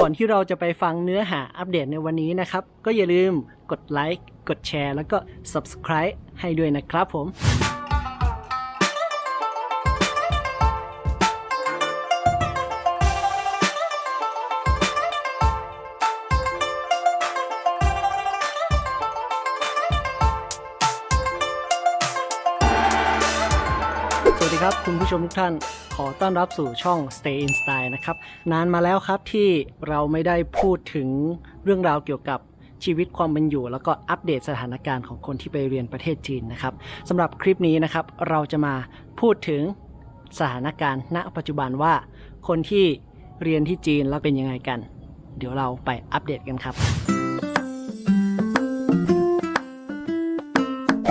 ก่อนที่เราจะไปฟังเนื้อหาอัปเดตในวันนี้นะครับ ก็อย่าลืมกดไลค์ กดแชร์ แล้วก็ Subscribe ให้ด้วยนะครับผม วัสดีครับคุณผู้ชมทุกท่านขอต้อนรับสู่ช่อง Stay in Style นะครับนานมาแล้วครับที่เราไม่ได้พูดถึงเรื่องราวเกี่ยวกับชีวิตความเป็นอยู่ แล้วก็อัปเดตสถานการณ์ของคนที่ไปเรียนประเทศจีนนะครับสำหรับคลิปนี้นะครับเราจะมาพูดถึงสถานการณ์ ณปัจจุบันว่า คนที่เรียนที่จีนแล้วเป็นยังไงกัน เดี๋ยวเราไปอัปเดตกันครับ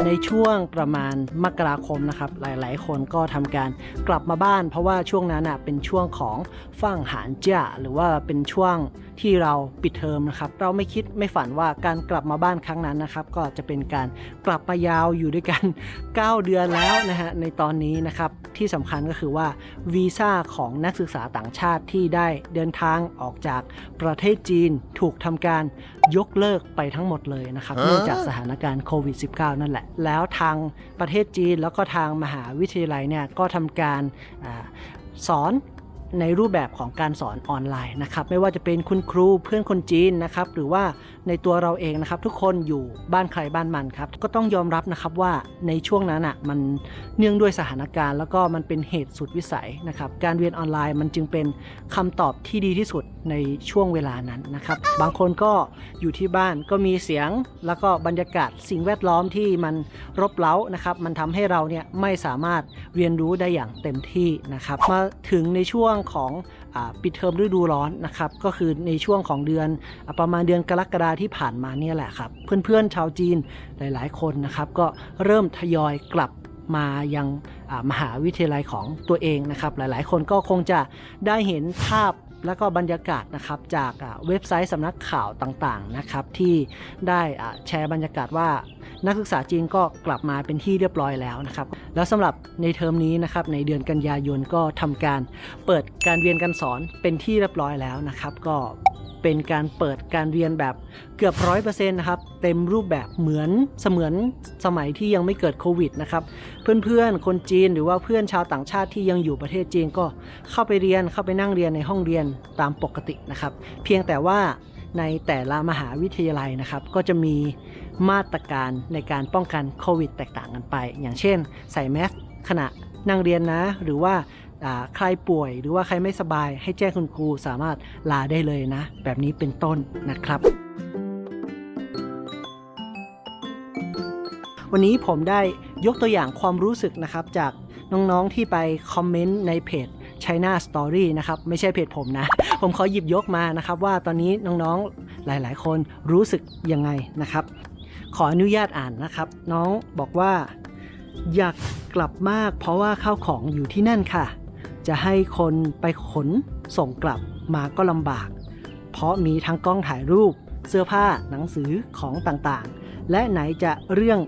ในช่วงประมาณมกราคมนะครับ หลายๆ คนก็ทำการกลับมาบ้าน เพราะว่าช่วงนั้นเป็นช่วงของฟั่งหานเจ้าหรือว่าเป็นช่วงที่เราปิดเทอมนะครับ เราไม่คิดไม่ฝันว่าการกลับมาบ้านครั้งนั้นนะครับ ก็จะเป็นการกลับมายาวอยู่ด้วยกัน 9 เดือนแล้วนะฮะในตอนนี้นะครับที่สำคัญก็คือว่าวีซ่าของนักศึกษาต่างชาติที่ได้เดินทางออกจากประเทศจีนถูกทำการ ยกเลิกไปทั้งหมดเลยนะครับเนื่องจากสถานการณ์โควิด -19 นั่นแหละ แล้วทางประเทศจีนแล้วก็ทางมหาวิทยาลัยเนี่ยก็ทำการอาสอน ในรูปแบบของการสอนออนไลน์นะครับไม่ว่าจะเป็นคุณครูเพื่อนคนจีนนะครับหรือว่าในตัวเราเองนะครับทุกคนอยู่บ้านใครบ้านมันครับก็ต้องยอมรับนะครับว่าในช่วงนั้นอะมันเนื่องด้วยสถานการณ์ แล้วก็มันเป็นเหตุสุดวิสัยนะครับการเรียนออนไลน์มันจึงเป็นคำตอบที่ดีที่สุดในช่วงเวลานั้นนะครับบางคนก็อยู่ที่บ้านก็มีเสียงแล้วก็บรรยากาศสิ่งแวดล้อมที่มันรบเร้านะครับมันทำให้เราเนี่ยไม่สามารถเรียนรู้ได้อย่างเต็มที่นะครับมาถึงในช่วงของอปิดเทอมฤดูร้อนนะครับ ก็คือในช่วงของเดือนอประมาณเดือนกรกฎาที่ผ่านมาเนี่ยแหละครับ เพื่อนๆชาวจีนหลายๆ คนนะครับ ก็เริ่มทยอยกลับมายังมหาวิทยาลัยของตัวเองนะครับ หลายๆ คนก็คงจะได้เห็นภาพแล้วก็บรรยากาศนะครับจากเว็บไซต์สำนักข่าวต่างๆนะครับที่ได้แชร์บรรยากาศว่า นักศึกษาจีนก็กลับมาเป็นที่เรียบร้อยแล้วนะครับ แล้วสำหรับในเทอมนี้นะครับในเดือนกันยายนก็ทำการเปิดการเรียนการสอนเป็นที่เรียบร้อยแล้วนะครับ ก็เป็นการเปิดการเรียนแบบเกือบร้อยเปอร์เซ็นต์นะครับ เต็มรูปแบบเหมือนเสมือนสมัยที่ยังไม่เกิดโควิดนะครับ เพื่อนๆ คนจีนหรือว่าเพื่อนชาวต่างชาติที่ยังอยู่ประเทศจีนก็เข้าไปเรียนเข้าไปนั่งเรียนในห้องเรียนตามปกตินะครับ เพียงแต่ว่า ในแต่ละมหาวิทยาลัยนะครับ ก็จะมีมาตรการในการป้องกันโควิดแตกต่างกันไป อย่างเช่น ใส่แมสขณะนั่งเรียนนะ หรือว่าใครป่วยหรือว่าใครไม่สบายให้แจ้งคุณครูสามารถลาได้เลยนะ แบบนี้เป็นต้นนะครับ วันนี้ผมได้ยกตัวอย่างความรู้สึกนะครับจากน้องๆที่ไปคอมเมนต์ในเพจ China Story นะครับ ไม่ใช่เพจผมนะ ผมขอหยิบยกมานะครับ ว่าตอนนี้น้องๆหลายๆ คนรู้สึกยังไงนะครับ ขออนุญาตอ่านนะครับ น้องบอกว่าอยากกลับมาก เพราะว่าข้าวของอยู่ที่นั่นค่ะ จะให้คนไปขนส่งกลับมาก็ลำบาก เพราะมีทั้งกล้องถ่ายรูป เสื้อผ้าหนังสือของต่างๆ และไหนจะเรื่อง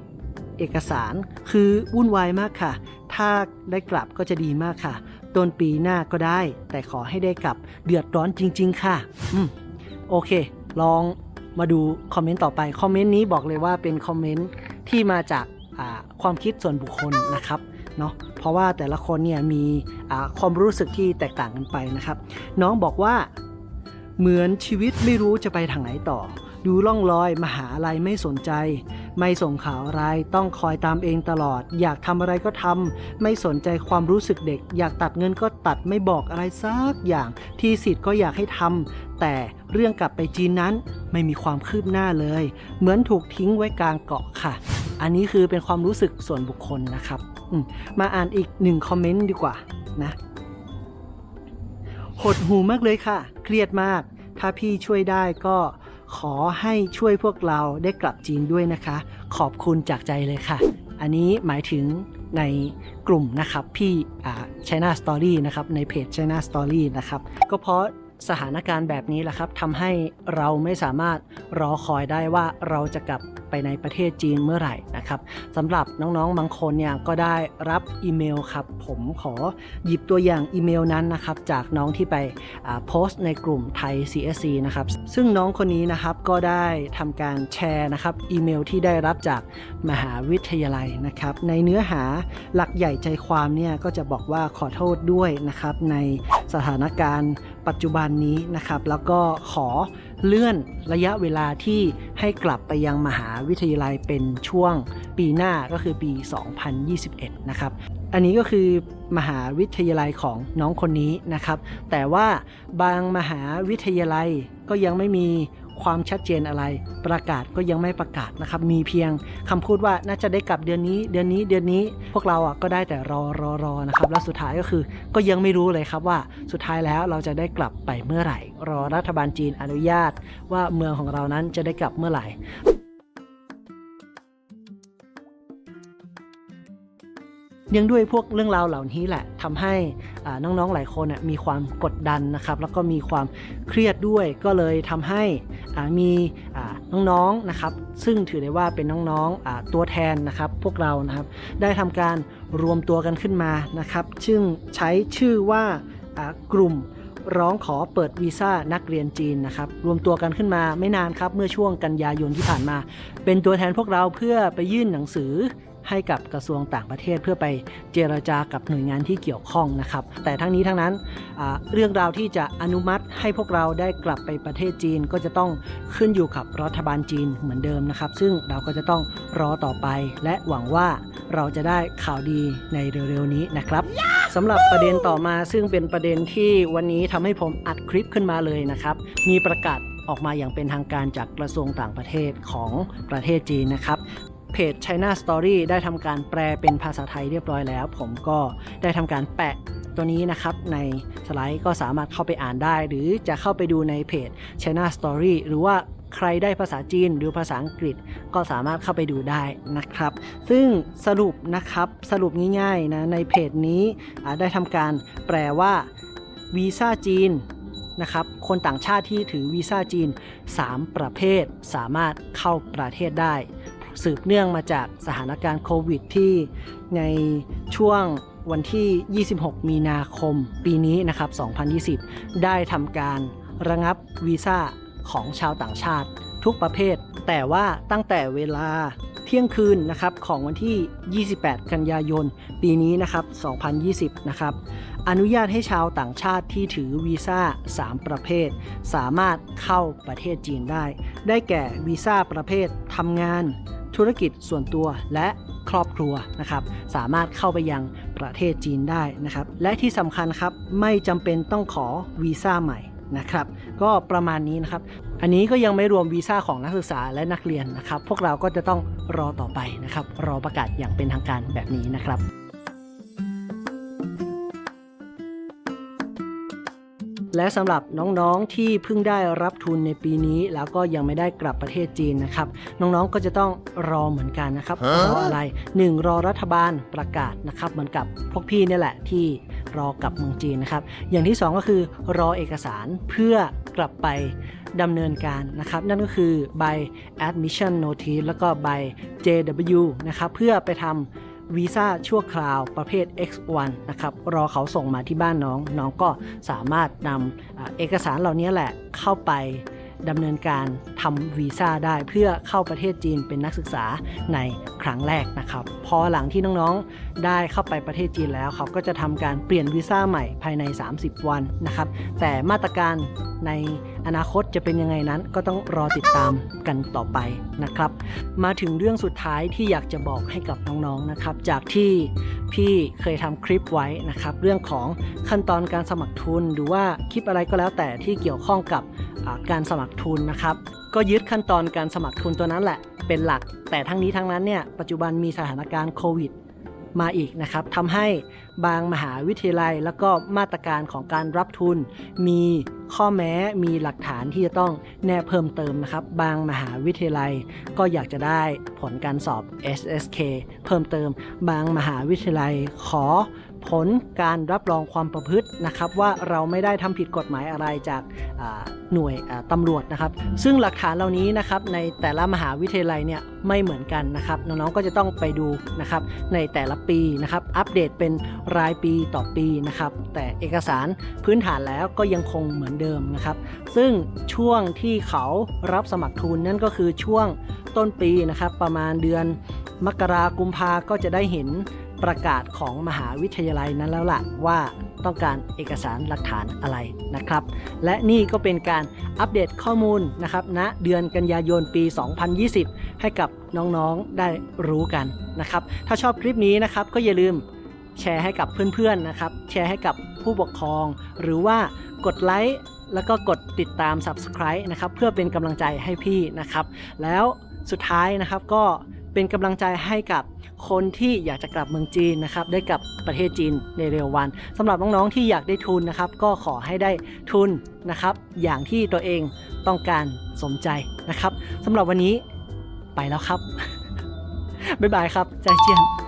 เอกสารคือวุ่นวายมากค่ะ ถ้าได้กลับก็จะดีมากค่ะ ต้นปีหน้าก็ได้ แต่ขอให้ได้กลับเดือดร้อนจริง ๆ ค่ะ อืมโอเค ลองมาดูคอมเมนต์ต่อไป คอมเมนต์นี้บอกเลยว่าเป็นคอมเมนต์ที่มาจากความคิดส่วนบุคคลนะครับเนาะเพราะว่าแต่ละคนเนี่ยมีความรู้สึกที่แตกต่างกันไปนะครับ น้องบอกว่าเหมือนชีวิตไม่รู้จะไปทางไหนต่อ ดูล่องลอยมหาอะไรไม่สนใจ ไม่ส่งข่าวอะไรต้องคอยตามเองตลอด อยากทำอะไรก็ทำไม่สนใจความรู้สึกเด็ก อยากตัดเงินก็ตัดไม่บอกอะไรสักอย่างที่สิทธิ์ก็อยากให้ทำแต่เรื่องกลับไปจีนนั้นไม่มีความคืบหน้าเลย เหมือนถูกทิ้งไว้กลางเกาะค่ะ อันนี้คือเป็นความรู้สึกส่วนบุคคลนะครับมมาอ่านอีกหนึ่งคอมเมนต์ดีกว่านะหดหูมากเลยค่ะ เครียดมาก ถ้าพี่ช่วยได้ก็ ขอให้ช่วยพวกเราได้กลับจีนด้วยนะคะ ขอบคุณจากใจเลยค่ะ อันนี้หมายถึงในกลุ่มนะครับพี่อ่า China Story นะครับในเพจ China Story นะครับ ก็เพราะ สถานการณ์แบบนี้แหละครับทำให้เราไม่สามารถรอคอยได้ว่าเราจะกลับไปในประเทศจีนเมื่อไหร่นะครับสำหรับน้องๆบางคนเนี่ยก็ได้รับอีเมลครับ ผมขอหยิบตัวอย่างอีเมลนั้นนะครับจากน้องที่ไปโพสต์ในกลุ่มไทย CSC นะครับซึ่งน้องคนนี้นะครับก็ได้ทำการแชร์นะครับอีเมลที่ได้รับจากมหาวิทยาลัยนะครับในเนื้อหาหลักใหญ่ใจความเนี่ยก็จะบอกว่าขอโทษด้วยนะครับในสถานการณ์ ปัจจุบันนี้นะครับ แล้วก็ขอเลื่อนระยะเวลาที่ให้กลับไปยังมหาวิทยาลัยเป็นช่วงปีหน้าก็คือปี 2021 นะครับ อันนี้ก็คือมหาวิทยาลัยของน้องคนนี้นะครับ แต่ว่าบางมหาวิทยาลัยก็ยังไม่มี ความชัดเจนอะไร ประกาศก็ยังไม่ประกาศนะครับ มีเพียงคำพูดว่าน่าจะได้กลับเดือนนี้ เดือนนี้เดือนนี้พวกเราอะก็ได้แต่รอรอรอนะครับ แล้วสุดท้ายก็คือก็ยังไม่รู้เลยครับว่าสุดท้ายแล้วเราจะได้กลับไปเมื่อไหร่ รอรัฐบาลจีนอนุญาต ว่าเมืองของเรานั้นจะได้กลับเมื่อไหร่เนื่องด้วยพวกเรื่องราวเหล่านี้แหละทำให้น้องๆหลายคนมีความกดดันนะครับ แล้วก็มีความเครียดด้วยก็เลยทำให้ มีน้องๆนะครับ ซึ่งถือได้ว่าเป็นน้องๆตัวแทนนะครับ พวกเรานะครับ ได้ทำการรวมตัวกันขึ้นมานะครับ ซึ่งใช้ชื่อว่าอ่ากลุ่มร้องขอเปิดวีซ่านักเรียนจีนนะครับ รวมตัวกันขึ้นมาไม่นานครับ เมื่อช่วงกันยายนที่ผ่านมา เป็นตัวแทนพวกเราเพื่อไปยื่นหนังสือ ให้กับกระทรวงต่างประเทศเพื่อไปเจรจากับหน่วยงานที่เกี่ยวข้องนะครับ แต่ทั้งนี้ทั้งนั้นเรื่องราวที่จะอนุมัติให้พวกเราได้กลับไปประเทศจีนก็จะต้องขึ้นอยู่กับรัฐบาลจีนเหมือนเดิมนะครับ ซึ่งเราก็จะต้องรอต่อไป และหวังว่าเราจะได้ข่าวดีในเร็วๆนี้นะครับสำหรับประเด็นต่อมาซึ่งเป็นประเด็นที่วันนี้ทำให้ผมอัดคลิปขึ้นมาเลยนะครับ มีประกาศออกมาอย่างเป็นทางการจากกระทรวงต่างประเทศของประเทศจีนนะครับ เพจ China Story ได้ทำการแปลเป็นภาษาไทยเรียบร้อยแล้ว ผมก็ได้ทำการแปะตัวนี้นะครับในสไลด์ก็สามารถเข้าไปอ่านได้ หรือจะเข้าไปดูในเพจ China Story หรือว่าใครได้ภาษาจีนหรือภาษาอังกฤษก็สามารถเข้าไปดูได้นะครับ ซึ่งสรุปนะครับสรุปง่ายๆนะในเพจนี้ได้ทำการแปลว่าวีซ่าจีนนะครับคนต่างชาติที่ถือวีซ่าจีน 3 ประเภทสามารถเข้าประเทศได้ สืบเนื่องมาจากสถานการณ์โควิดที่ในช่วงวันที่ 26 มีนาคมปีนี้นะครับ 2020 ได้ทำการระงับวีซ่าของชาวต่างชาติทุกประเภท แต่ว่าตั้งแต่เวลาเที่ยงคืนนะครับของวันที่ 28 กันยายน ปีนี้นะครับ 2020 นะครับ อนุญาตให้ชาวต่างชาติที่ถือวีซ่า 3 ประเภท สามารถเข้าประเทศจีนได้ ได้แก่วีซ่าประเภททำงาน ธุรกิจส่วนตัวและครอบครัวนะครับ สามารถเข้าไปยังประเทศจีนได้นะครับ และที่สำคัญครับไม่จำเป็นต้องขอวีซ่าใหม่นะครับ ก็ประมาณนี้นะครับ อันนี้ก็ยังไม่รวมวีซ่าของนักศึกษาและนักเรียนนะครับ พวกเราก็จะต้องรอต่อไปนะครับ รอประกาศอย่างเป็นทางการแบบนี้นะครับ และสำหรับน้องๆที่เพิ่งได้รับทุนในปีนี้ แล้วก็ยังไม่ได้กลับประเทศจีนนะครับ น้องๆก็จะต้องรอเหมือนกันนะครับรออะไร 1. รอรัฐบาลประกาศนะครับ เหมือนกับพวกพี่เนี่ยแหละที่รอกลับเมืองจีนนะครับ อย่างที่ 2 ก็คือรอเอกสารเพื่อกลับไปดำเนินการนะครับ นั่นก็คือใบ admission notice แล้วก็ใบ JW นะครับ เพื่อไปทำ วีซ่าชั่วคราวประเภท X1 นะครับ รอเขาส่งมาที่บ้านน้อง น้องก็สามารถนำเอกสารเหล่านี้แหละเข้าไปดำเนินการทำวีซ่าได้เพื่อเข้าประเทศจีนเป็นนักศึกษาในครั้งแรกนะครับ พอหลังที่น้องๆได้เข้าไปประเทศจีนแล้วเขาก็จะทำการเปลี่ยนวีซ่าใหม่ภายใน 30 วันนะครับ แต่มาตรการใน อนาคตจะเป็นยังไงนั้นก็ต้องรอติดตามกันต่อไปนะครับ มาถึงเรื่องสุดท้ายที่อยากจะบอกให้กับน้องๆนะครับ จากที่พี่เคยทำคลิปไว้นะครับ เรื่องของขั้นตอนการสมัครทุน หรือว่าคลิปอะไรก็แล้วแต่ที่เกี่ยวข้องกับการสมัครทุนนะครับ ก็ยึดขั้นตอนการสมัครทุนตัวนั้นแหละเป็นหลัก แต่ทั้งนี้ทั้งนั้นเนี่ยปัจจุบันมีสถานการณ์โควิด มาอีกนะครับทำให้บางมหาวิทยาลัย แล้วก็มาตรการของการรับทุน มีข้อแม้มีหลักฐานที่จะต้องแนบเพิ่มเติมนะครับ บางมหาวิทยาลัย ก็อยากจะได้ผลการสอบ SSK เพิ่มเติม บางมหาวิทยาลัยขอ ผลการรับรองความประพฤตินะครับ ว่าเราไม่ได้ทำผิดกฎหมายอะไรจากหน่วยอ่าตำรวจนะครับ ซึ่งหลักฐานเหล่านี้นะครับในแต่ละมหาวิทยาลัยเนี่ยไม่เหมือนกันนะครับ น้องๆก็จะต้องไปดูนะครับในแต่ละปีนะครับ อัปเดตเป็นรายปีต่อปีนะครับ แต่เอกสารพื้นฐานแล้วก็ยังคงเหมือนเดิมนะครับ ซึ่งช่วงที่เขารับสมัครทุนนั่นก็คือช่วงต้นปีนะครับ ประมาณเดือนมกรากุมภาก็จะได้เห็น ประกาศของมหาวิทยาลัยนั้นแล้วล่ะว่าต้องการเอกสารหลักฐานอะไรนะครับ และนี่ก็เป็นการอัปเดตข้อมูลนะครับณเดือนกันยายนปี 2020 ให้กับน้องๆได้รู้กันนะครับ ถ้าชอบคลิปนี้นะครับก็อย่าลืมแชร์ให้กับเพื่อนๆนะครับ แชร์ให้กับผู้ปกครอง หรือว่ากดไลค์แล้วก็กดติดตาม Subscribe นะครับ เพื่อเป็นกำลังใจให้พี่นะครับ แล้วสุดท้ายนะครับก็เป็นกำลังใจให้กับ คนที่อยากจะกลับเมืองจีนนะครับได้กลับประเทศจีนในเร็ววันสำหรับน้องๆที่อยากได้ทุนนะครับ ก็ขอให้ได้ทุนนะครับ อย่างที่ตัวเองต้องการสมใจนะครับสำหรับวันนี้ไปแล้วครับบ๊ายบายครับใจเจียน